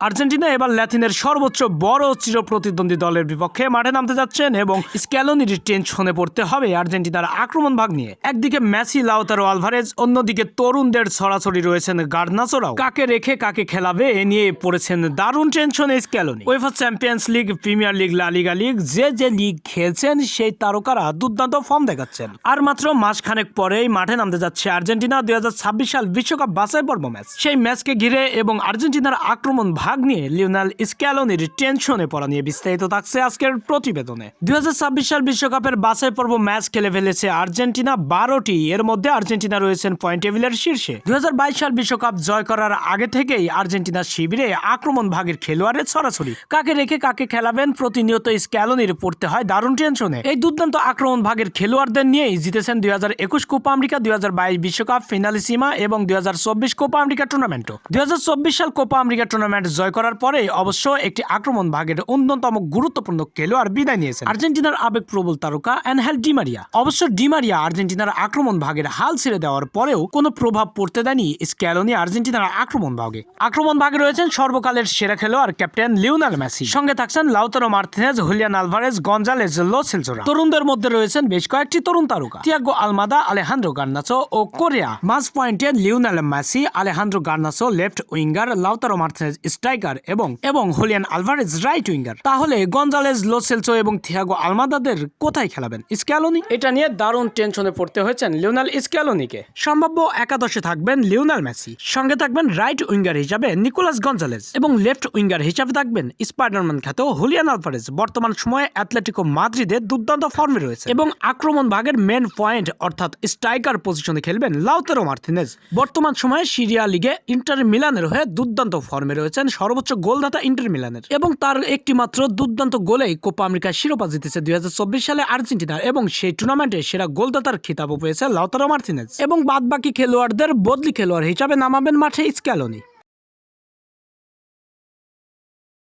Argentina এবার ল্যাতিনের সর্বোচ্চ বড় চির প্রতিদ্বন্দ্বী দলের বিপক্ষে মাঠে নামতে যাচ্ছেন এবং স্ক্যালোনির টেনশনে পড়তে হবে আর্জেন্টিনার আক্রমণ ভাগ নিয়ে। একদিকে মেসি, লাউতারো আলভারেজ, অন্যদিকে তরুণদের ছড়াছড়ি রয়েছেন গার্নাসোরাও। কাকে রেখে কাকে খেলাবে এ নিয়ে পড়েছেন দারুণ টেনশনে Scaloni. UEFA Champions League Premier League La Liga league যে যে লিগ খেলছেন, সেই তারকারা দুর্দান্ত ফর্ম দেখাচ্ছেন। আর মাত্র মাসখানেক পরেই মাঠে নামতে যাচ্ছে আর্জেন্টিনা দুই হাজার ছাব্বিশ সাল বিশ্বকাপ বাছাই পর্ব ম্যাচ। সেই ম্যাচকে ঘিরে এবং আর্জেন্টিনার আক্রমণ ভাগ নিয়ে লিওনাল স্ক্যালোনির টেনশনে পড়া নিয়ে বিস্তারিত থাকছে আজকের প্রতিবেদনে। দুই সাল বিশ্বকাপের বাছাই পর্ব ম্যাচ খেলে ফেলেছে আর্জেন্টিনা বারোটি। এর মধ্যে আর্জেন্টিনা রয়েছেন পয়েন্ট টেবিলের শীর্ষে। দুই সাল বিশ্বকাপ জয় করার আগে থেকেই আর্জেন্টিনার শিবিরে আক্রমণ ভাগের খেলোয়াড়ের ছড়াছড়ি। কাকে রেখে কাকে খেলাবেন প্রতিনিয়ত স্ক্যালোনির পড়তে হয় দারুণ টেনশনে। এই দুর্দান্ত আক্রমণ ভাগের খেলোয়াড়দের নিয়েই জিতেছেন দুই হাজার একুশ কোপা আমেরিকা, দুই বিশ্বকাপ ফিনালিসিমা এবং দুই হাজার চব্বিশ কোপা আমেরিকা টুর্নামেন্টও। দুই হাজার চব্বিশ সাল কোপা আমেরিকা টুর্নামেন্ট জয় করার পরে অবশ্য একটি আক্রমণ ভাগের অন্যতম গুরুত্বপূর্ণ খেলোয়াড় বিদায় নিয়েছেন। আর্জেন্টিনার আবেগপ্রবল তারকা অ্যানহেল ডিমারিয়া অবশ্য ডিমারিয়া আর্জেন্টিনার আক্রমণ ভাগের হাল ছেড়ে দেওয়ার পরেও কোনো প্রভাব পড়তে দেয়নি স্ক্যালোনি আর্জেন্টিনার আক্রমণ ভাগে। আক্রমণ ভাগে রয়েছেন সর্বকালের সেরা খেলোয়াড় ক্যাপ্টেন লিওনাল মেসি। সঙ্গে থাকছেন Lautaro Martinez Julian Alvarez, Gonzalez Lo সেলজোরা তরুণদের মধ্যে রয়েছেন বেশ কয়েকটি তরুণ তারকা। তিয়াগো আলমাদা, আলেহান্দ্রো গার্নাচো ও কোরিয়া। মাস পয়েন্টে Lionel Messi, Alejandro Garnacho left winger, Lautaro Martinez striker এবং এবং হুলিয়ান আলভারেজ রাইট উইঙ্গার। তাহলে গঞ্জালেজ লো সেলসো এবং থিয়াগো আলমাদাদের কোথায় খেলাবেন? স্ক্যালোনি? এটা নিয়ে দারুণ টেনশনে পড়তে হয়েছেন লিওনাল স্ক্যালোনিকে। সম্ভাব্য একাদশে থাকবেন লিওনাল মেসি। সঙ্গে থাকবেন রাইট উইঙ্গার হিসাবে নিকোলাস গঞ্জালেজ এবং লেফট উইঙ্গার হিসাবে থাকবেন স্পাইডারম্যান খ্যাত হুলিয়ান আলভারেজ। বর্তমান সময়ে অ্যাথলেটিকো মাদ্রিদের দুর্দান্ত ফর্মে রয়েছে। এবং আক্রমণ ভাগের মেন পয়েন্ট অর্থাৎ স্ট্রাইকার পজিশনে খেলবেন লাউতারো মার্টিনেজ বর্তমান সময়ে সিরিয়া লিগে ইন্টার মিলানের হয়ে দুর্দান্ত ফর্মে রয়েছেন সর্বোচ্চ গোলদাতা ইন্টার মিলানের। এবং তার একটি মাত্র দুর্দান্ত গোলেই কোপা আমেরিকার শিরোপা জিতেছে দুই হাজার চব্বিশ সালে আর্জেন্টিনা এবং সেই টুর্নামেন্টে সেরা গোলদাতার খিতাবও পেয়েছে লাউতারো মার্টিনেজ এবং বাদবাকি খেলোয়াড়দের বদলি খেলোয়াড় হিসাবে নামাবেন মাঠে স্ক্যালোনি।